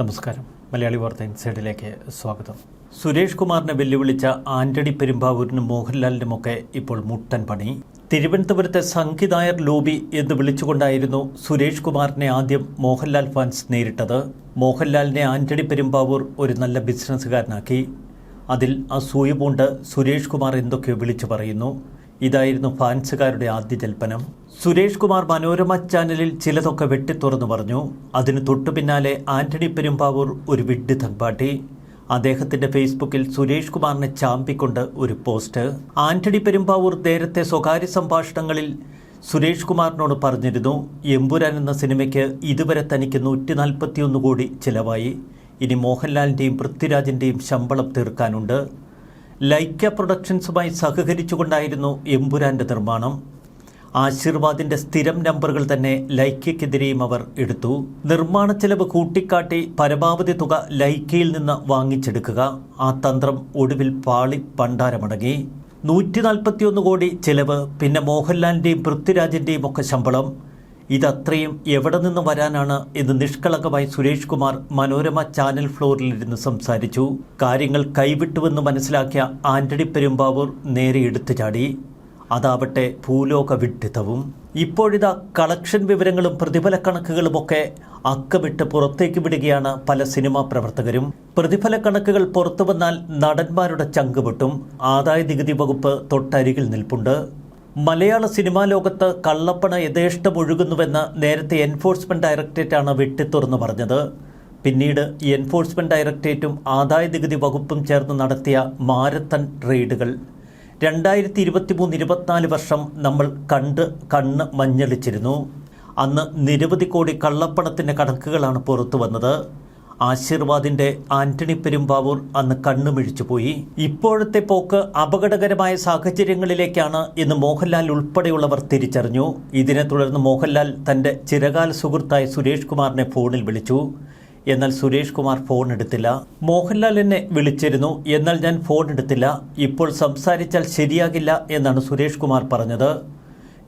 നമസ്കാരം. മലയാളി വാർത്ത ഇൻസൈഡിലേക്ക് സ്വാഗതം. സുരേഷ് കുമാറിനെ വെല്ലുവിളിച്ച ആന്റണി പെരുമ്പാവൂരിനും മോഹൻലാലിനുമൊക്കെ ഇപ്പോൾ മുട്ടൻ പണി. തിരുവനന്തപുരത്തെ സംഗീതായർ ലോബി എന്ന് വിളിച്ചുകൊണ്ടായിരുന്നു സുരേഷ് കുമാറിനെ ആദ്യം മോഹൻലാൽ ഫാൻസ് നേരിട്ടത്. മോഹൻലാലിനെ ആന്റണി പെരുമ്പാവൂർ ഒരു നല്ല ബിസിനസ്സുകാരനാക്കി. അതിൽ അസൂയ പൂണ്ട് സുരേഷ് കുമാർ എന്തൊക്കെയോ വിളിച്ചു പറയുന്നു. ഇതായിരുന്നു ഫാൻസുകാരുടെ ആദ്യ ജൽപ്പനം. സുരേഷ് കുമാർ മനോരമ ചാനലിൽ ചിലതൊക്കെ വെട്ടിത്തുറന്നു പറഞ്ഞു. അതിന് തൊട്ടു പിന്നാലെ ആന്റണി പെരുമ്പാവൂർ ഒരു വിഡ്ഢിത്തം പാട്ടി അദ്ദേഹത്തിന്റെ ഫേസ്ബുക്കിൽ സുരേഷ് കുമാറിനെ ചാമ്പിക്കൊണ്ട് ഒരു പോസ്റ്റ്. ആന്റണി പെരുമ്പാവൂർ നേരത്തെ സ്വകാര്യ സംഭാഷണങ്ങളിൽ സുരേഷ് കുമാറിനോട് പറഞ്ഞിരുന്നു എമ്പുരാൻ എന്ന സിനിമയ്ക്ക് ഇതുവരെ തനിക്ക് നൂറ്റി നാൽപ്പത്തിയൊന്ന് കോടി ചിലവായി. ഇനി മോഹൻലാലിന്റെയും പൃഥ്വിരാജിന്റെയും ശമ്പളം തീർക്കാനുണ്ട്. ലൈക്ക പ്രൊഡക്ഷൻസുമായി സഹകരിച്ചുകൊണ്ടായിരുന്നു എമ്പുരാന്റെ നിർമ്മാണം. ആശീർവാദിന്റെ സ്ഥിരം നമ്പറുകൾ തന്നെ ലൈക്കയ്ക്കെതിരെയും അവർ എടുത്തു. നിർമ്മാണ ചെലവ് കൂട്ടിക്കാട്ടി പരമാവധി തുക ലൈക്കയിൽ നിന്ന് വാങ്ങിച്ചെടുക്കുക. ആ തന്ത്രം ഒടുവിൽ പാളി പണ്ടാരമടങ്ങി. നൂറ്റി നാൽപ്പത്തിയൊന്ന് കോടി ചെലവ് പിന്നെ മോഹൻലാലിന്റെയും പൃഥ്വിരാജിന്റെയും ഒക്കെ ശമ്പളം ഇതത്രയും എവിടെ നിന്ന് വരാനാണ് എന്ന് നിഷ്കളങ്കമായി സുരേഷ് കുമാർ മനോരമ ചാനൽ ഫ്ലോറിലിരുന്ന് സംസാരിച്ചു. കാര്യങ്ങൾ കൈവിട്ടുവെന്ന് മനസ്സിലാക്കിയ ആന്റണി പെരുമ്പാവൂർ നേരെ എടുത്തു ചാടി. അതാവട്ടെ ഭൂലോക വിഡ്ഢിത്തവും ഇപ്പോഴിതാ കളക്ഷൻ വിവരങ്ങളും പ്രതിഫല കണക്കുകളുമൊക്കെ അക്കമിട്ട് പുറത്തേക്ക് വിടുകയാണ് പല സിനിമാ പ്രവർത്തകരും. പ്രതിഫല കണക്കുകൾ പുറത്തു വന്നാൽ നടന്മാരുടെ ചങ്ക് പൊട്ടും. ആദായ നികുതി വകുപ്പ് തൊട്ടരികിൽ നിൽപ്പുണ്ട്. മലയാള സിനിമാ ലോകത്ത് കള്ളപ്പണ യഥേഷ്ടം ഒഴുകുന്നുവെന്ന് നേരത്തെ എൻഫോഴ്സ്മെന്റ് ഡയറക്ടറേറ്റാണ് വെട്ടിത്തുറന്നു പറഞ്ഞത്. പിന്നീട് എൻഫോഴ്സ്മെന്റ് ഡയറക്ടറേറ്റും ആദായ നികുതി വകുപ്പും ചേർന്ന് നടത്തിയ മാരത്തൺ റെയ്ഡുകൾ. രണ്ടായിരത്തി ഇരുപത്തി മൂന്ന് ഇരുപത്തിനാല് വർഷം നമ്മൾ കണ്ട് കണ്ണ് മഞ്ഞളിച്ചിരുന്നു. അന്ന് നിരവധി കോടി കള്ളപ്പണത്തിന്റെ കണക്കുകളാണ് പുറത്തു വന്നത് ആശീർവാദിന്റെ ആന്റണി പെരുമ്പാവൂർ അന്ന് കണ്ണുമിഴിച്ചുപോയി. ഇപ്പോഴത്തെ പോക്ക് അപകടകരമായ സാഹചര്യങ്ങളിലേക്കാണ് എന്ന് മോഹൻലാൽ ഉൾപ്പെടെയുള്ളവർ തിരിച്ചറിഞ്ഞു. ഇതിനെ തുടർന്ന് മോഹൻലാൽ തന്റെ ചിരകാല സുഹൃത്തായ സുരേഷ് കുമാറിനെ ഫോണിൽ വിളിച്ചു. എന്നാൽ സുരേഷ് കുമാർ ഫോൺ എടുത്തില്ല. മോഹൻലാൽ എന്നെ വിളിച്ചിരുന്നു. എന്നാൽ ഞാൻ ഫോൺ എടുത്തില്ല. ഇപ്പോൾ സംസാരിച്ചാൽ ശരിയാകില്ല എന്നാണ് സുരേഷ് കുമാർ പറഞ്ഞത്.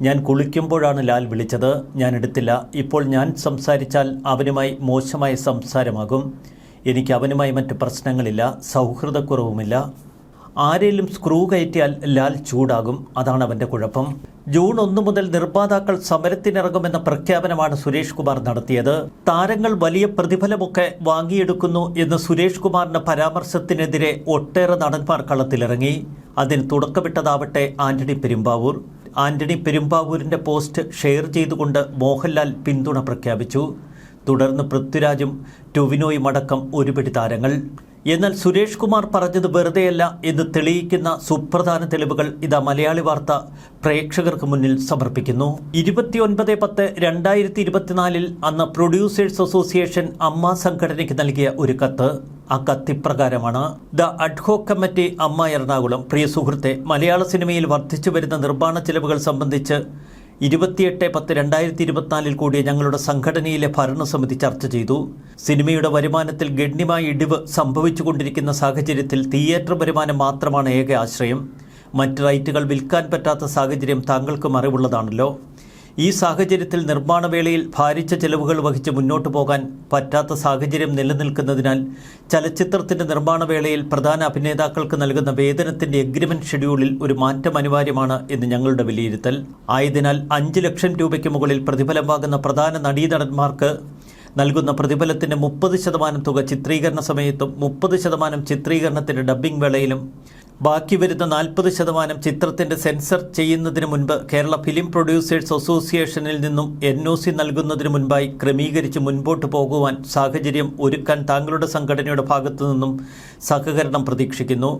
ഞാൻ കുളിക്കുമ്പോഴാണ് ലാൽ വിളിച്ചത്. ഞാൻ എടുത്തില്ല. ഇപ്പോൾ ഞാൻ സംസാരിച്ചാൽ അവനുമായി മോശമായ സംസാരമാകും. എനിക്ക് അവനുമായി മറ്റ് പ്രശ്നങ്ങളില്ല. സൗഹൃദക്കുറവുമില്ല. ആരെങ്കിലും സ്ക്രൂ കയറ്റിയാൽ ലാൽ ചൂടാകും. അതാണ് അവന്റെ കുഴപ്പം. ജൂൺ ഒന്ന് മുതൽ നിർമ്മാതാക്കൾ സമരത്തിനിറങ്ങുമെന്ന പ്രഖ്യാപനമാണ് സുരേഷ് കുമാർ നടത്തിയത്. താരങ്ങൾ വലിയ പ്രതിഫലമൊക്കെ വാങ്ങിയെടുക്കുന്നു എന്ന് സുരേഷ് കുമാറിന്റെ പരാമർശത്തിനെതിരെ ഒട്ടേറെ നടന്മാർ കളത്തിലിറങ്ങി. അതിന് തുടക്കമിട്ടതാവട്ടെ ആന്റണി പെരുമ്പാവൂർ. ആന്റണി പെരുമ്പാവൂരിന്റെ പോസ്റ്റ് ഷെയർ ചെയ്തുകൊണ്ട് മോഹൻലാൽ പിന്തുണ പ്രഖ്യാപിച്ചു. തുടർന്ന് പൃഥ്വിരാജും ടൊവിനോയും അടക്കം ഒരുപിടി താരങ്ങൾ. എന്നാൽ സുരേഷ് കുമാർ പറഞ്ഞത് വെറുതെയല്ല എന്ന് തെളിയിക്കുന്ന സുപ്രധാന തെളിവുകൾ ഇതാ മലയാളി വാർത്ത പ്രേക്ഷകർക്ക് മുന്നിൽ സമർപ്പിക്കുന്നു. ഇരുപത്തിയൊൻപത് പത്ത് രണ്ടായിരത്തി ഇരുപത്തിനാലിൽ അന്ന് പ്രൊഡ്യൂസേഴ്സ് അസോസിയേഷൻ അമ്മ സംഘടനയ്ക്ക് നൽകിയ ഒരു കത്ത്. ആ കത്തിപ്രകാരമാണ് ദ അഡ്ഹോക് കമ്മിറ്റി അമ്മ എറണാകുളം. പ്രിയ സുഹൃത്തെ മലയാള സിനിമയിൽ വർദ്ധിച്ചു വരുന്ന നിർമ്മാണ ചെലവുകൾ സംബന്ധിച്ച് ഇരുപത്തിയെട്ട് പത്ത് രണ്ടായിരത്തി ഇരുപത്തിനാലിൽ കൂടിയ ഞങ്ങളുടെ സംഘടനയിലെ ഭരണസമിതി ചർച്ച ചെയ്തു. സിനിമയുടെ വരുമാനത്തിൽ ഗണ്യമായ ഇടിവ് സംഭവിച്ചുകൊണ്ടിരിക്കുന്ന സാഹചര്യത്തിൽ തിയേറ്റർ വരുമാനം മാത്രമാണ് ഏക ആശ്രയം. മറ്റ് റൈറ്റുകൾ വിൽക്കാൻ പറ്റാത്ത സാഹചര്യം താങ്കൾക്കും അറിവുള്ളതാണല്ലോ. ഈ സാഹചര്യത്തിൽ നിർമ്മാണവേളയിൽ ഭാരിച്ച ചെലവുകൾ വഹിച്ച് മുന്നോട്ടു പോകാൻ പറ്റാത്ത സാഹചര്യം നിലനിൽക്കുന്നതിനാൽ ചലച്ചിത്രത്തിന്റെ നിർമ്മാണവേളയിൽ പ്രധാന അഭിനേതാക്കൾക്ക് നൽകുന്ന വേതനത്തിന്റെ എഗ്രിമെന്റ് ഷെഡ്യൂളിൽ ഒരു മാറ്റം അനിവാര്യമാണ് എന്ന് ഞങ്ങളുടെ വിലയിരുത്തൽ. ആയതിനാൽ അഞ്ച് ലക്ഷം രൂപയ്ക്ക് മുകളിൽ പ്രതിഫലം വാങ്ങുന്ന പ്രധാന നടീനടന്മാർക്ക് നൽകുന്ന പ്രതിഫലത്തിന്റെ മുപ്പത് ശതമാനം തുക ചിത്രീകരണ സമയത്തും മുപ്പത് ശതമാനം ചിത്രീകരണത്തിന്റെ ഡബ്ബിംഗ് വേളയിലും ബാക്കി വരുന്ന നാൽപ്പത് ശതമാനം ചിത്രത്തിന്റെ സെൻസർ ചെയ്യുന്നതിന് മുൻപ് കേരള ഫിലിം പ്രൊഡ്യൂസേഴ്സ് അസോസിയേഷനിൽ നിന്നും എൻ ഒ സി നൽകുന്നതിന് മുൻപായി ക്രമീകരിച്ച് മുൻപോട്ട് പോകുവാൻ സാഹചര്യം ഒരുക്കാൻ താങ്കളുടെ സംഘടനയുടെ ഭാഗത്തു നിന്നും സഹകരണം പ്രതീക്ഷിക്കുന്നു.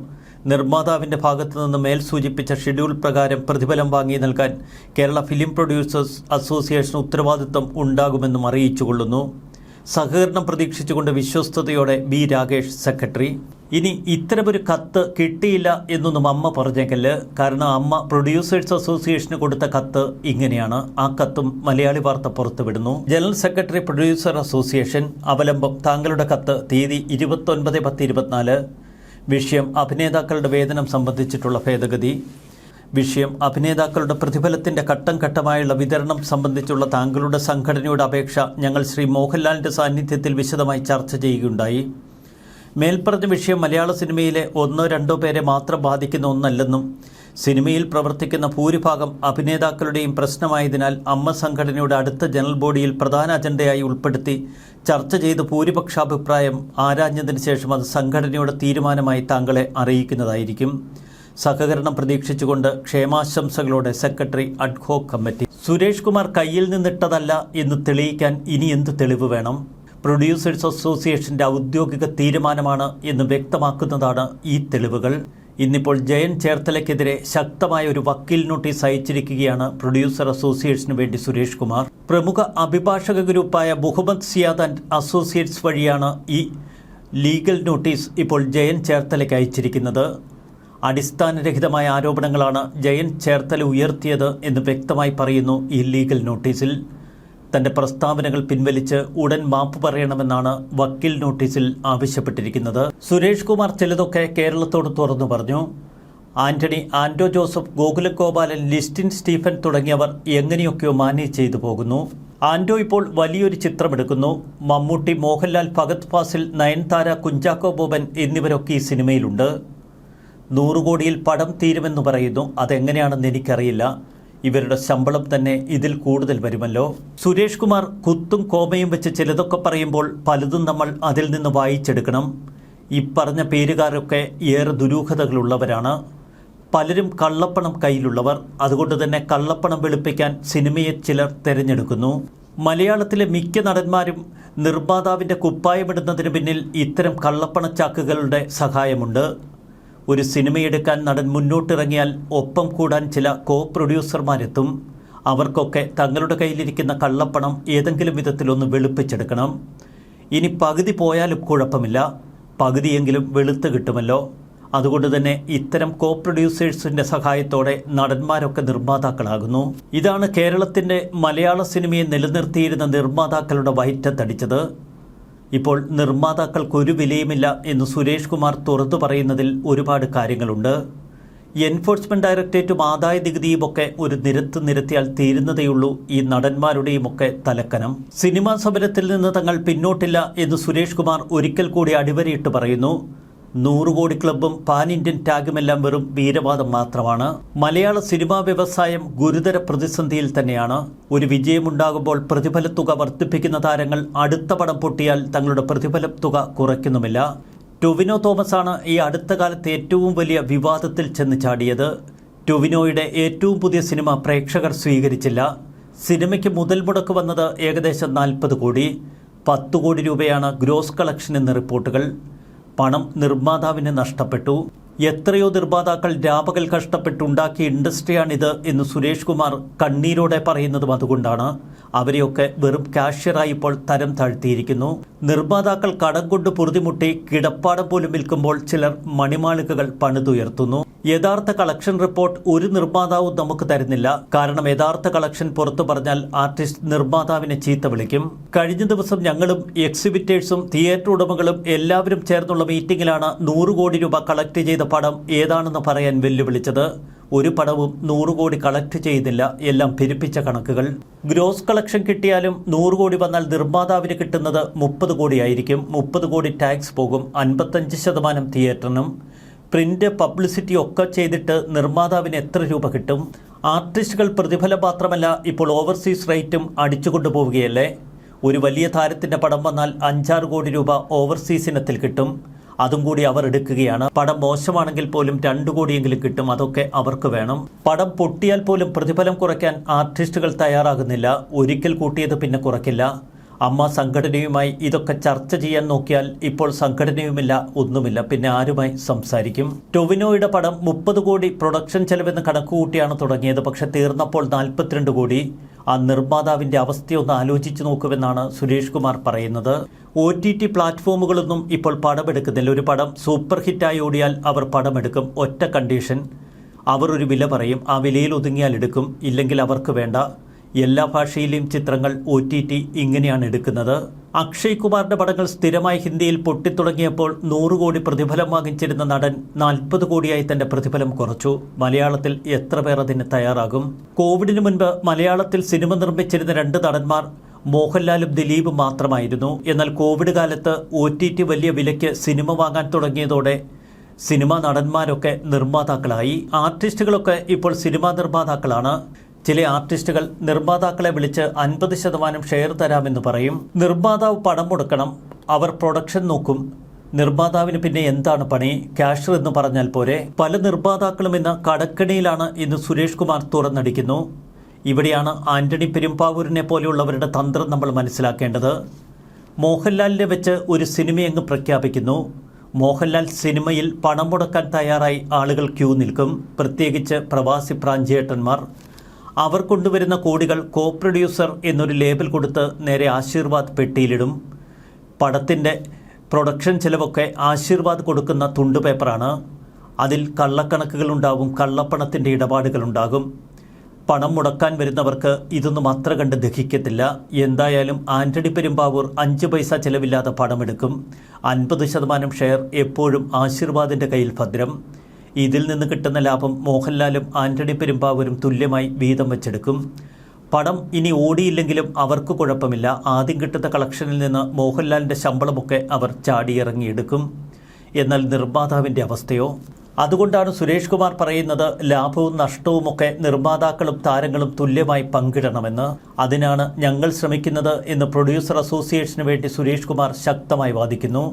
നിർമ്മാതാവിന്റെ ഭാഗത്തു നിന്ന് മേൽ സൂചിപ്പിച്ച ഷെഡ്യൂൾ പ്രകാരം പ്രതിഫലം വാങ്ങി നൽകാൻ കേരള ഫിലിം പ്രൊഡ്യൂസേഴ്സ് അസോസിയേഷൻ ഉത്തരവാദിത്വം ഉണ്ടാകുമെന്നും അറിയിച്ചുകൊള്ളുന്നു. സഹകരണം പ്രതീക്ഷിച്ചുകൊണ്ട് വിശ്വസ്തയോടെ ബി രാകേഷ് സെക്രട്ടറി. ഇനി ഇത്തരമൊരു കത്ത് കിട്ടിയില്ല എന്നൊന്നും അമ്മ പറഞ്ഞെങ്കിൽ കാരണം അമ്മ പ്രൊഡ്യൂസേഴ്സ് അസോസിയേഷന് കൊടുത്ത കത്ത് ഇങ്ങനെയാണ്. ആ കത്തും മലയാളി വാർത്ത പുറത്തുവിടുന്നു ജനറൽ സെക്രട്ടറി പ്രൊഡ്യൂസർ അസോസിയേഷൻ അവലംബം താങ്കളുടെ കത്ത് തീയതി ഇരുപത്തൊൻപത് പത്ത് ഇരുപത്തിനാല്. വിഷയം അഭിനേതാക്കളുടെ വേതനം സംബന്ധിച്ചിട്ടുള്ള ഭേദഗതി. വിഷയം അഭിനേതാക്കളുടെ പ്രതിഫലത്തിന്റെ ഘട്ടം ഘട്ടമായുള്ള വിതരണം സംബന്ധിച്ചുള്ള താങ്കളുടെ സംഘടനയുടെ അപേക്ഷ ഞങ്ങൾ ശ്രീ മോഹൻലാലിന്റെ സാന്നിധ്യത്തിൽ വിശദമായി ചർച്ച ചെയ്യുകയുണ്ടായി. മേൽപ്പറഞ്ഞ വിഷയം മലയാള സിനിമയിലെ ഒന്നോ രണ്ടോ പേരെ മാത്രം ബാധിക്കുന്ന ഒന്നല്ലെന്നും സിനിമയിൽ പ്രവർത്തിക്കുന്ന ഭൂരിഭാഗം അഭിനേതാക്കളുടെയും പ്രശ്നമായതിനാൽ അമ്മ സംഘടനയുടെ അടുത്ത ജനറൽ ബോഡിയിൽ പ്രധാന അജണ്ടയായി ഉൾപ്പെടുത്തി ചർച്ച ചെയ്ത് ഭൂരിപക്ഷാഭിപ്രായം ആരാഞ്ഞതിന് ശേഷം അത് സംഘടനയുടെ തീരുമാനമായി താങ്കളെ അറിയിക്കുന്നതായിരിക്കും. സഹകരണം പ്രതീക്ഷിച്ചുകൊണ്ട് ക്ഷേമാശംസകളോടെ secretary ad hoc committee. Suresh Kumar കയ്യിൽ നിന്നിട്ടതല്ല എന്ന് തെളിയിക്കാൻ ഇനി എന്ത് തെളിവ് വേണം? പ്രൊഡ്യൂസേഴ്സ് അസോസിയേഷന്റെ ഔദ്യോഗിക തീരുമാനമാണ് എന്ന് വ്യക്തമാക്കുന്നതാണ് ഈ തെളിവുകൾ. ഇന്നിപ്പോൾ ജയൻ ചേർത്തലയ്ക്കെതിരെ ശക്തമായ ഒരു വക്കീൽ നോട്ടീസ് അയച്ചിരിക്കുകയാണ് പ്രൊഡ്യൂസർ അസോസിയേഷന് വേണ്ടി സുരേഷ് കുമാർ. പ്രമുഖ അഭിഭാഷക ഗ്രൂപ്പായ മുഹമ്മദ് സിയാദ് ആൻഡ് അസോസിയേറ്റ്സ് വഴിയാണ് ഈ ലീഗൽ നോട്ടീസ് ഇപ്പോൾ ജയൻ ചേർത്തലയ്ക്ക് അയച്ചിരിക്കുന്നത്. അടിസ്ഥാനരഹിതമായ ആരോപണങ്ങളാണ് ജയൻ ചേർത്തല ഉയർത്തിയത് എന്ന് വ്യക്തമായി പറയുന്നു ഈ ലീഗൽ നോട്ടീസിൽ. തന്റെ പ്രസ്താവനകൾ പിൻവലിച്ച് ഉടൻ മാപ്പ് പറയണമെന്നാണ് വക്കീൽ നോട്ടീസിൽ ആവശ്യപ്പെട്ടിരിക്കുന്നത്. സുരേഷ് കുമാർ ചിലതൊക്കെ കേരളത്തോട് തുറന്നു പറഞ്ഞു. ആന്റണി ആന്റോ ജോസഫ് ഗോകുലഗോപാലൻ ലിസ്റ്റിൻ സ്റ്റീഫൻ തുടങ്ങിയവർ എങ്ങനെയൊക്കെയോ മാനേജ് ചെയ്തു പോകുന്നു. ആന്റോ ഇപ്പോൾ വലിയൊരു ചിത്രമെടുക്കുന്നു. മമ്മൂട്ടി മോഹൻലാൽ ഭഗത് ഫാസിൽ നയൻതാര കുഞ്ചാക്കോ ബോബൻ എന്നിവരൊക്കെ ഈ സിനിമയിലുണ്ട്. നൂറുകോടിയിൽ പടം തീരുമെന്ന് പറയുന്നു. അതെങ്ങനെയാണെന്ന് എനിക്കറിയില്ല. ഇവരുടെ ശമ്പളം തന്നെ ഇതിൽ കൂടുതൽ വരുമല്ലോ. സുരേഷ് കുമാർ കുത്തും കോമയും വെച്ച് ചിലതൊക്കെ പറയുമ്പോൾ പലതും നമ്മൾ അതിൽ നിന്ന് വായിച്ചെടുക്കണം. ഈ പറഞ്ഞ പേരുകാരൊക്കെ ഏറെ ദുരൂഹതകളുള്ളവരാണ്. പലരും കള്ളപ്പണം കയ്യിലുള്ളവർ. അതുകൊണ്ട് തന്നെ കള്ളപ്പണം വെളുപ്പിക്കാൻ സിനിമയെ ചിലർ തിരഞ്ഞെടുക്കുന്നു. മലയാളത്തിലെ മിക്ക നടന്മാരും നിർമ്മാതാവിന്റെ കുപ്പായമിടുന്നതിന് പിന്നിൽ ഇത്തരം കള്ളപ്പണച്ചാക്കുകളുടെ സഹായമുണ്ട്. ഒരു സിനിമയെടുക്കാൻ നടൻ മുന്നോട്ടിറങ്ങിയാൽ ഒപ്പം കൂടാൻ ചില കോ പ്രൊഡ്യൂസർമാരെത്തും അവർക്കൊക്കെ തങ്ങളുടെ കയ്യിലിരിക്കുന്ന കള്ളപ്പണം ഏതെങ്കിലും വിധത്തിലൊന്ന് വെളുപ്പിച്ചെടുക്കണം. ഇനി പകുതി പോയാലും കുഴപ്പമില്ല. പകുതിയെങ്കിലും വെളുത്ത് കിട്ടുമല്ലോ. അതുകൊണ്ട് തന്നെ ഇത്തരം കോ പ്രൊഡ്യൂസേഴ്സിന്റെ സഹായത്തോടെ നടന്മാരൊക്കെ നിർമ്മാതാക്കളാകുന്നു. ഇതാണ് കേരളത്തിന്റെ മലയാള സിനിമയെ നിലനിർത്തിയിരുന്ന നിർമ്മാതാക്കളുടെ വയറ്റത്തടിച്ചത്. ഇപ്പോൾ നിർമ്മാതാക്കൾക്ക് ഒരു വിലയുമില്ല എന്ന് സുരേഷ് കുമാർ തുറന്നു പറയുന്നതിൽ ഒരുപാട് കാര്യങ്ങളുണ്ട്. എൻഫോഴ്സ്മെന്റ് ഡയറക്ടറേറ്റും ആദായ നികുതിയും ഒക്കെ ഒരു നിരത്ത് നിരത്തിയാൽ തീരുന്നതേയുള്ളൂ ഈ നടന്മാരുടെയും ഒക്കെ തലക്കനം. സിനിമാ സമരത്തിൽ നിന്ന് തങ്ങൾ പിന്നോട്ടില്ല എന്ന് സുരേഷ് കുമാർ ഒരിക്കൽ കൂടി അടിവരയിട്ട് പറയുന്നു. നൂറ് കോടി ക്ലബും പാൻ ഇന്ത്യൻ ടാഗുമെല്ലാം വെറും വീരവാദം മാത്രമാണ്. മലയാള സിനിമാ വ്യവസായം ഗുരുതര പ്രതിസന്ധിയിൽ തന്നെയാണ്. ഒരു വിജയമുണ്ടാകുമ്പോൾ പ്രതിഫല തുക വർദ്ധിപ്പിക്കുന്ന താരങ്ങൾ അടുത്ത പടം പൊട്ടിയാൽ തങ്ങളുടെ പ്രതിഫല തുക കുറയ്ക്കുന്നുമില്ല. ടൊവിനോ തോമസ് ആണ് ഈ അടുത്ത കാലത്ത് ഏറ്റവും വലിയ വിവാദത്തിൽ ചെന്ന് ചാടിയത്. ടൊവിനോയുടെ ഏറ്റവും പുതിയ സിനിമ പ്രേക്ഷകർ സ്വീകരിച്ചില്ല. സിനിമയ്ക്ക് മുതൽ മുടക്ക് വന്നത് ഏകദേശം നാൽപ്പത് കോടി. പത്ത് കോടി രൂപയാണ് ഗ്രോസ് കളക്ഷൻ എന്ന റിപ്പോർട്ടുകൾ. പണം നിർമ്മാതാവിന് നഷ്ടപ്പെട്ടു. എത്രയോ നിർമ്മാതാക്കൾ രാപകൽ കഷ്ടപ്പെട്ടുണ്ടാക്കിയ ഇൻഡസ്ട്രിയാണിത് എന്ന് സുരേഷ് കുമാർ കണ്ണീരോടെ പറയുന്നതും അതുകൊണ്ടാണ്. അവരെയൊക്കെ വെറും കാഷ്യറായി ഇപ്പോൾ തരം താഴ്ത്തിയിരിക്കുന്നു. നിർമ്മാതാക്കൾ കടം കൊണ്ട് പൊറുതിമുട്ടി കിടപ്പാടം പോലും വിൽക്കുമ്പോൾ ചിലർ മണിമാളികകൾ പണിതുയർത്തുന്നു. യഥാർത്ഥ കളക്ഷൻ റിപ്പോർട്ട് ഒരു നിർമ്മാതാവും നമുക്ക് തരുന്നില്ല. കാരണം യഥാർത്ഥ കളക്ഷൻ പുറത്തു പറഞ്ഞാൽ ആർട്ടിസ്റ്റ് നിർമ്മാതാവിനെ ചീത്ത വിളിക്കും. കഴിഞ്ഞ ദിവസം ഞങ്ങളും എക്സിബിറ്റേഴ്സും തിയേറ്റർ ഉടമകളും എല്ലാവരും ചേർന്നുള്ള മീറ്റിംഗിലാണ് നൂറ് കോടി രൂപ കളക്ട് ചെയ്ത പടം ഏതാണെന്ന് പറയാൻ വെല്ലുവിളിച്ചത്. ഒരു പടവും നൂറ് കോടി കളക്ട് ചെയ്തില്ല എല്ലാം പെരുപ്പിച്ച കണക്കുകൾ. ഗ്രോസ് കളക്ഷൻ കിട്ടിയാലും നൂറ് കോടി വന്നാൽ നിർമ്മാതാവിന് കിട്ടുന്നത് മുപ്പത് കോടിയായിരിക്കും. മുപ്പത് കോടി ടാക്സ് പോകും അൻപത്തഞ്ച് ശതമാനം തിയേറ്ററിനും പ്രിന്റ് പബ്ലിസിറ്റി ഒക്കെ ചെയ്തിട്ട് നിർമ്മാതാവിന് എത്ര രൂപ കിട്ടും? ആർട്ടിസ്റ്റുകൾ പ്രതിഫലം മാത്രമല്ല ഇപ്പോൾ ഓവർസീസ് റേറ്റും അടിച്ചുകൊണ്ടു പോവുകയല്ലേ ഒരു വലിയ താരത്തിന്റെ പടം വന്നാൽ അഞ്ചാറ് കോടി രൂപ ഓവർസീസ് ഇനത്തിൽ കിട്ടും. അതും കൂടി അവർ എടുക്കുകയാണ്. പടം മോശമാണെങ്കിൽ പോലും രണ്ടു കോടിയെങ്കിലും കിട്ടും. അതൊക്കെ അവർക്ക് വേണം. പടം പൊട്ടിയാൽ പോലും പ്രതിഫലം കുറയ്ക്കാൻ ആർട്ടിസ്റ്റുകൾ തയ്യാറാകുന്നില്ല. ഒരിക്കൽ കൂട്ടിയത് പിന്നെ കുറയ്ക്കില്ല. അമ്മ സംഘടനയുമായി ഇതൊക്കെ ചർച്ച ചെയ്യാൻ നോക്കിയാൽ ഇപ്പോൾ സംഘടനയുമില്ല ഒന്നുമില്ല. പിന്നെ ആരുമായി സംസാരിക്കും? ടൊവിനോയുടെ പടം മുപ്പത് കോടി പ്രൊഡക്ഷൻ ചെലവെന്ന് കണക്കുകൂട്ടിയാണ് തുടങ്ങിയത്. പക്ഷെ തീർന്നപ്പോൾ നാൽപ്പത്തിരണ്ട് കോടി. ആ നിർമ്മാതാവിന്റെ അവസ്ഥയൊന്ന് ആലോചിച്ചു നോക്കുമെന്നാണ് സുരേഷ് കുമാർ പറയുന്നത്. ഒ ടി ടി പ്ലാറ്റ്ഫോമുകളൊന്നും ഇപ്പോൾ പടമെടുക്കുന്നില്ല. ഒരു പടം സൂപ്പർ ഹിറ്റായി ഓടിയാൽ അവർ പടമെടുക്കും. ഒറ്റ കണ്ടീഷൻ. അവർ ഒരു വില പറയും. ആ വിലയിൽ ഒതുങ്ങിയാൽ എടുക്കും. ഇല്ലെങ്കിൽ അവർക്ക് വേണ്ട. എല്ലാ ഭാഷയിലെയും ചിത്രങ്ങൾ ഒ ടി ടി ഇങ്ങനെയാണ് എടുക്കുന്നത്. അക്ഷയ് കുമാറിന്റെ പടങ്ങൾ സ്ഥിരമായി ഹിന്ദിയിൽ പൊട്ടിത്തുടങ്ങിയപ്പോൾ നൂറ് കോടി പ്രതിഫലം വാങ്ങിച്ചിരുന്ന നടൻ നാൽപ്പത് കോടിയായി തന്റെ പ്രതിഫലം കുറച്ചു. മലയാളത്തിൽ എത്ര പേർ അതിന് തയ്യാറാകും? കോവിഡിന് മുൻപ് മലയാളത്തിൽ സിനിമ നിർമ്മിച്ചിരുന്ന രണ്ട് നടന്മാർ മോഹൻലാലും ദിലീപും മാത്രമായിരുന്നു. എന്നാൽ കോവിഡ് കാലത്ത് ഒ വലിയ വിലയ്ക്ക് സിനിമ വാങ്ങാൻ തുടങ്ങിയതോടെ സിനിമാ നടന്മാരൊക്കെ നിർമ്മാതാക്കളായി. ആർട്ടിസ്റ്റുകളൊക്കെ ഇപ്പോൾ സിനിമാ നിർമ്മാതാക്കളാണ്. ചില ആർട്ടിസ്റ്റുകൾ നിർമ്മാതാക്കളെ വിളിച്ച് അൻപത് ശതമാനം ഷെയർ തരാമെന്ന് പറയും. നിർമ്മാതാവ് പണം മുടക്കണം അവർ പ്രൊഡക്ഷൻ നോക്കും. നിർമ്മാതാവിന് പിന്നെ എന്താണ് പണി? ക്യാഷർ എന്ന് പറഞ്ഞാൽ പോരെ. പല നിർമ്മാതാക്കളും ഇന്ന് കടക്കണിയിലാണ് ഇന്ന് സുരേഷ് കുമാർ തുറന്നടിക്കുന്നു. ഇവിടെയാണ് ആന്റണി പെരുമ്പാവൂരിനെ പോലെയുള്ളവരുടെ തന്ത്രം നമ്മൾ മനസ്സിലാക്കേണ്ടത്. മോഹൻലാലിനെ വെച്ച് ഒരു സിനിമയങ്ങ് പ്രഖ്യാപിക്കുന്നു. മോഹൻലാൽ സിനിമയിൽ പണം മുടക്കാൻ തയ്യാറായി ആളുകൾ ക്യൂ നിൽക്കും. പ്രത്യേകിച്ച് പ്രവാസി പ്രാഞ്ചേട്ടന്മാർ അവർ കൊണ്ടുവരുന്ന കോടികൾ കോ പ്രൊഡ്യൂസർ എന്നൊരു ലേബൽ കൊടുത്ത് നേരെ ആശീർവാദ് പെട്ടിയിലിടും. പടത്തിന്റെ പ്രൊഡക്ഷൻ ചിലവൊക്കെ ആശീർവാദ് കൊടുക്കുന്ന തുണ്ടുപേപ്പറാണ് അതിൽ കള്ളക്കണക്കുകളുണ്ടാവും കള്ളപ്പണത്തിന്റെ ഇടപാടുകളുണ്ടാകും പണം മുടക്കാൻ വരുന്നവർക്ക് ഇതൊന്നും അത്ര കണ്ട് ദഹിക്കത്തില്ല. എന്തായാലും ആന്റണി പെരുമ്പാവൂർ അഞ്ച് പൈസ ചിലവില്ലാത്ത പണമെടുക്കും. അൻപത് ശതമാനം ഷെയർ എപ്പോഴും ആശീർവാദിന്റെ കയ്യിൽ ഭദ്രം. ഇതിൽ നിന്ന് കിട്ടുന്ന ലാഭം മോഹൻലാലും ആന്റണി പെരുമ്പാവൂരും തുല്യമായി വീതം വെച്ചെടുക്കും. പടം ഇനി ഓടിയില്ലെങ്കിലും അവർക്ക് കുഴപ്പമില്ല. ആദ്യം കിട്ടുന്ന കളക്ഷനിൽ നിന്ന് മോഹൻലാലിന്റെ ശമ്പളമൊക്കെ അവർ ചാടിയിറങ്ങിയെടുക്കും. എന്നാൽ നിർമ്മാതാവിന്റെ അവസ്ഥയോ? അതുകൊണ്ടാണ് സുരേഷ് കുമാർ പറയുന്നത് ലാഭവും നഷ്ടവുമൊക്കെ നിർമ്മാതാക്കളും താരങ്ങളും തുല്യമായി പങ്കിടണമെന്ന്. അതിനാണ് ഞങ്ങൾ ശ്രമിക്കുന്നത് എന്ന് പ്രൊഡ്യൂസർ അസോസിയേഷന് വേണ്ടി സുരേഷ് കുമാർ ശക്തമായി വാദിക്കുന്നു.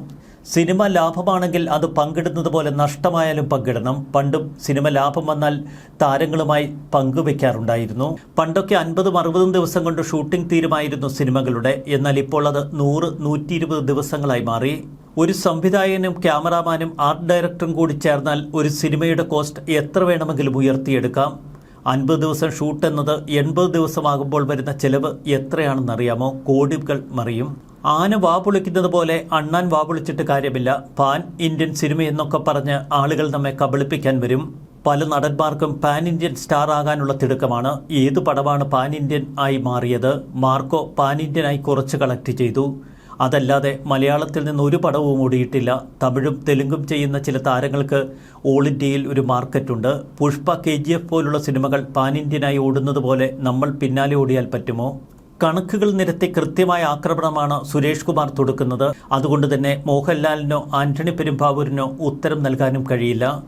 സിനിമ ലാഭമാണെങ്കിൽ അത് പങ്കിടുന്നത് പോലെ നഷ്ടമായാലും പങ്കിടണം. പണ്ടും സിനിമ ലാഭം വന്നാൽ താരങ്ങളുമായി പങ്കുവെക്കാറുണ്ടായിരുന്നു. പണ്ടൊക്കെ അൻപതും അറുപതും ദിവസം കൊണ്ട് ഷൂട്ടിംഗ് തീരുമായിരുന്നു സിനിമകളുടെ. എന്നാൽ ഇപ്പോൾ അത് നൂറ് നൂറ്റി ദിവസങ്ങളായി മാറി. ഒരു സംവിധായകനും ക്യാമറാമാനും ആർട്ട് ഡയറക്ടറും കൂടി ചേർന്നാൽ ഒരു സിനിമയുടെ കോസ്റ്റ് എത്ര വേണമെങ്കിലും ഉയർത്തിയെടുക്കാം. അൻപത് ദിവസം ഷൂട്ട് എന്നത് എൺപത് ദിവസമാകുമ്പോൾ വരുന്ന ചെലവ് എത്രയാണെന്നറിയാമോ? കോടികൾ മറിയും. ആന വാ പൊളിക്കുന്നത് പോലെ അണ്ണാൻ വാ പൊളിച്ചിട്ട് കാര്യമില്ല. പാൻ ഇന്ത്യൻ സിനിമ എന്നൊക്കെ പറഞ്ഞ് ആളുകൾ നമ്മെ കബളിപ്പിക്കാൻ വരും. പല നടന്മാർക്കും പാൻ ഇന്ത്യൻ സ്റ്റാർ ആകാനുള്ള തിടുക്കമാണ്. ഏത് പടമാണ് പാൻ ഇന്ത്യൻ ആയി മാറിയത്? മാർക്കോ പാൻ ഇന്ത്യൻ ആയി കുറച്ച് കളക്ട് ചെയ്തു. അതല്ലാതെ മലയാളത്തിൽ നിന്ന് ഒരു പടവും ഓടിയിട്ടില്ല. തമിഴും തെലുങ്കും ചെയ്യുന്ന ചില താരങ്ങൾക്ക് ഓൾ ഇന്ത്യയിൽ ഒരു മാർക്കറ്റുണ്ട്. പുഷ്പ കെ ജി എഫ് പോലുള്ള സിനിമകൾ പാൻ ഇന്ത്യനായി ഓടുന്നത് പോലെ നമ്മൾ പിന്നാലെ ഓടിയാൽ പറ്റുമോ? കണക്കുകൾ നിരത്തി കൃത്യമായ ആക്രമണമാണ് സുരേഷ് കുമാർ തുടക്കുന്നത്. അതുകൊണ്ട് തന്നെ മോഹൻലാലിനോ ആന്റണി പെരുമ്പാവൂരിനോ ഉത്തരം നൽകാനും കഴിയില്ല.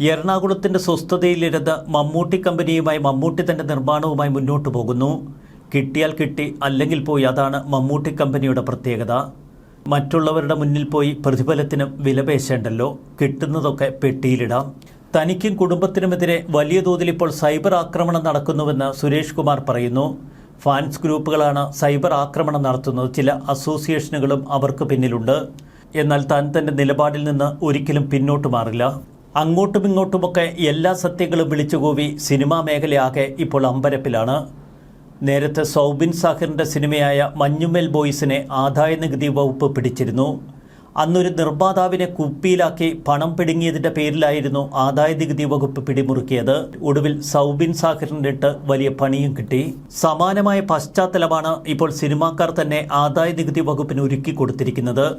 എറണാകുളത്തിന്റെ സ്വസ്ഥതയിലിരുന്ന് മമ്മൂട്ടി കമ്പനിയുമായി മമ്മൂട്ടി തന്റെ നിർമ്മാണവുമായി മുന്നോട്ടു പോകുന്നു. കിട്ടിയാൽ കിട്ടി അല്ലെങ്കിൽ പോയി അതാണ് മമ്മൂട്ടി കമ്പനിയുടെ പ്രത്യേകത. മറ്റുള്ളവരുടെ മുന്നിൽ പോയി പ്രതിഫലത്തിനും വിലപേശേണ്ടല്ലോ കിട്ടുന്നതൊക്കെ പെട്ടിയിലിടാം. തനിക്കും കുടുംബത്തിനുമെതിരെ വലിയ തോതിൽ ഇപ്പോൾ സൈബർ ആക്രമണം നടക്കുന്നുവെന്ന് സുരേഷ് കുമാർ പറയുന്നു. ഫാൻസ് ഗ്രൂപ്പുകളാണ് സൈബർ ആക്രമണം നടത്തുന്നത്. ചില അസോസിയേഷനുകളും അവർക്ക് പിന്നിലുണ്ട്. എന്നാൽ താൻ തന്റെ നിലപാടിൽ നിന്ന് ഒരിക്കലും പിന്നോട്ട് മാറില്ല. അങ്ങോട്ടും ഇങ്ങോട്ടുമൊക്കെ എല്ലാ സത്യങ്ങളും വിളിച്ചുകൂവി സിനിമാ മേഖലയാകെ ഇപ്പോൾ അമ്പരപ്പിലാണ്. നേരത്തെ സൗബിൻ സാഹിറിന്റെ സിനിമയായ മഞ്ഞുമേൽ ബോയ്സിനെ ആദായ നികുതി വകുപ്പ് പിടിച്ചിരുന്നു. അന്നൊരു നിർമ്മാതാവിനെ കുപ്പിയിലാക്കി പണം പിടുങ്ങിയതിന്റെ പേരിലായിരുന്നു ആദായ നികുതി വകുപ്പ് പിടിമുറുക്കിയത്. ഒടുവിൽ സൗബിൻ സാഹിറിന്റെ ഇട്ട് വലിയ പണിയും കിട്ടി. സമാനമായ പശ്ചാത്തലമാണ് ഇപ്പോൾ സിനിമാക്കാർ തന്നെ ആദായ നികുതി വകുപ്പിന് ഒരുക്കി കൊടുത്തിരിക്കുന്നത്.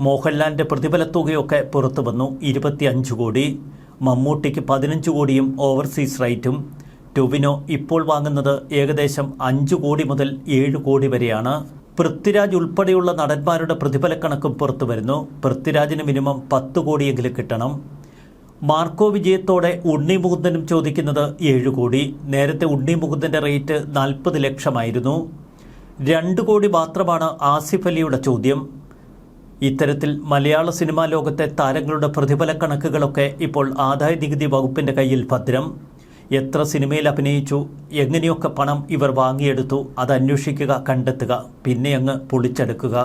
മോഹൻലാലിന്റെ പ്രതിഫല തുകയൊക്കെ പുറത്തു വന്നു ഇരുപത്തിയഞ്ച് കോടി. മമ്മൂട്ടിക്ക് പതിനഞ്ച് കോടിയും ഓവർസീസ് റൈറ്റും. ടൊവിനോ ഇപ്പോൾ വാങ്ങുന്നത് ഏകദേശം അഞ്ചു കോടി മുതൽ ഏഴ് കോടി വരെയാണ്. പൃഥ്വിരാജ് ഉൾപ്പെടെയുള്ള നടന്മാരുടെ പ്രതിഫല കണക്കും പുറത്തു വരുന്നു. പൃഥ്വിരാജിന് മിനിമം പത്ത് കോടിയെങ്കിലും കിട്ടണം. മാർക്കോ വിജയത്തോടെ ഉണ്ണി മുകുന്ദനും ചോദിക്കുന്നത് ഏഴ് കോടി. നേരത്തെ ഉണ്ണി മുകുന്ദന്റെ റേറ്റ് നാൽപ്പത് ലക്ഷമായിരുന്നു. രണ്ട് കോടി മാത്രമാണ് ആസിഫ് അലിയുടെ ചോദ്യം. ഇത്തരത്തിൽ മലയാള സിനിമാ ലോകത്തെ താരങ്ങളുടെ പ്രതിഫല കണക്കുകളൊക്കെ ഇപ്പോൾ ആദായ നികുതി വകുപ്പിന്റെ കയ്യിൽ ഭദ്രം. എത്ര സിനിമയിൽ അഭിനയിച്ചു എങ്ങനെയൊക്കെ പണം ഇവർ വാങ്ങിയെടുത്തു അത് അന്വേഷിക്കുക കണ്ടെത്തുക പിന്നെ അങ്ങ് പൊളിച്ചെടുക്കുക.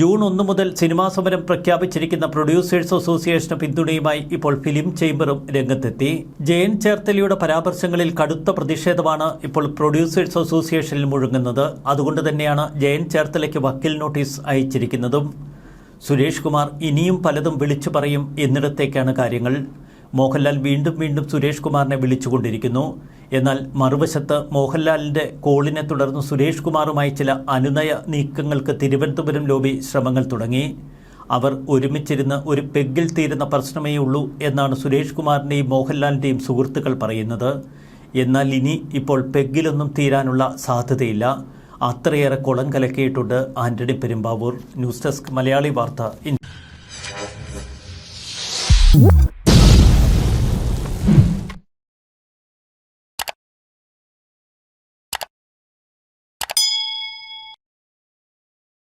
ജൂൺ ഒന്ന് മുതൽ സിനിമാ സമരം പ്രഖ്യാപിച്ചിരിക്കുന്ന പ്രൊഡ്യൂസേഴ്സ് അസോസിയേഷന് പിന്തുണയുമായി ഇപ്പോൾ ഫിലിം ചേംബറും രംഗത്തെത്തി. ജയൻ ചേർത്തലയുടെ പരാമർശങ്ങളിൽ കടുത്ത പ്രതിഷേധമാണ് ഇപ്പോൾ പ്രൊഡ്യൂസേഴ്സ് അസോസിയേഷനിൽ മുഴങ്ങുന്നത്. അതുകൊണ്ട് തന്നെയാണ് ജയൻ ചേർത്തലയ്ക്ക് വക്കീൽ നോട്ടീസ് അയച്ചിരിക്കുന്നതും. സുരേഷ് കുമാർ ഇനിയും പലതും വിളിച്ചു പറയും എന്നിടത്തേക്കാണ് കാര്യങ്ങൾ. മോഹൻലാൽ വീണ്ടും വീണ്ടും സുരേഷ് കുമാറിനെ വിളിച്ചുകൊണ്ടിരിക്കുന്നു. എന്നാൽ മറുവശത്ത് മോഹൻലാലിന്റെ കോളിനെ തുടർന്ന് സുരേഷ് കുമാറുമായി ചില അനുനയ നീക്കങ്ങൾക്ക് തിരുവനന്തപുരം ലോബി ശ്രമങ്ങൾ തുടങ്ങി. അവർ ഒരുമിച്ചിരുന്ന് ഒരു പെഗ്ഗിൽ തീരുന്ന പ്രശ്നമേ ഉള്ളൂ എന്നാണ് സുരേഷ് കുമാറിന്റെയും മോഹൻലാലിന്റെയും സുഹൃത്തുക്കൾ പറയുന്നത്. എന്നാൽ ഇനി ഇപ്പോൾ പെഗ്ഗിലൊന്നും തീരാനുള്ള സാധ്യതയില്ല. അത്രയേറെ കുളം കലക്കിയിട്ടുണ്ട് ആന്റണി പെരുമ്പാവൂർ. ന്യൂസ് ഡെസ്ക് മലയാളി വാർത്ത.